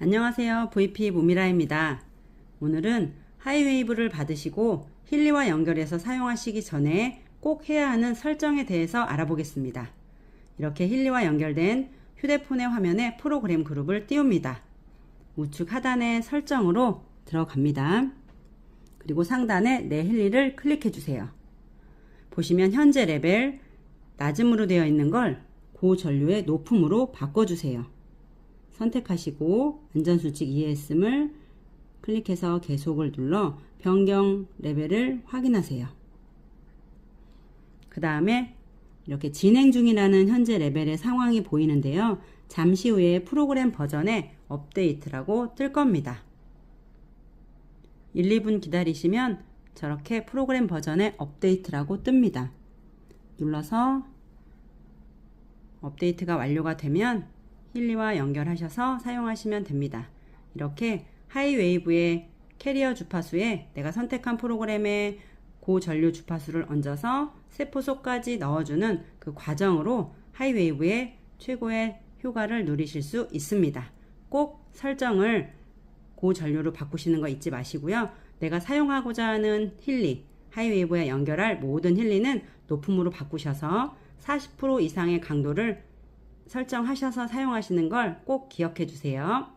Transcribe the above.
안녕하세요. VP 무미라입니다. 오늘은 하이웨이브를 받으시고 힐리와 연결해서 사용하시기 전에 꼭 해야 하는 설정에 대해서 알아보겠습니다. 이렇게 힐리와 연결된 휴대폰의 화면에 프로그램 그룹을 띄웁니다. 우측 하단의 설정으로 들어갑니다. 그리고 상단에 내 힐리를 클릭해 주세요. 보시면 현재 레벨 낮음으로 되어 있는 걸 고전류의 높음으로 바꿔주세요. 선택하시고 안전수칙 이해했음을 클릭해서 계속을 눌러 변경 레벨을 확인하세요. 그 다음에 이렇게 진행 중이라는 현재 레벨의 상황이 보이는데요. 잠시 후에 프로그램 버전의 업데이트라고 뜰 겁니다. 1, 2분 기다리시면 저렇게 프로그램 버전의 업데이트라고 뜹니다. 눌러서 업데이트가 완료가 되면 힐리와 연결하셔서 사용하시면 됩니다. 이렇게 하이웨이브의 캐리어 주파수에 내가 선택한 프로그램의 고전류 주파수를 얹어서 세포소까지 넣어주는 그 과정으로 하이웨이브의 최고의 효과를 누리실 수 있습니다. 꼭 설정을 고전류로 바꾸시는 거 잊지 마시고요. 내가 사용하고자 하는 힐리, 하이웨이브에 연결할 모든 힐리는 높음으로 바꾸셔서 40% 이상의 강도를 설정하셔서 사용하시는 걸 꼭 기억해 주세요.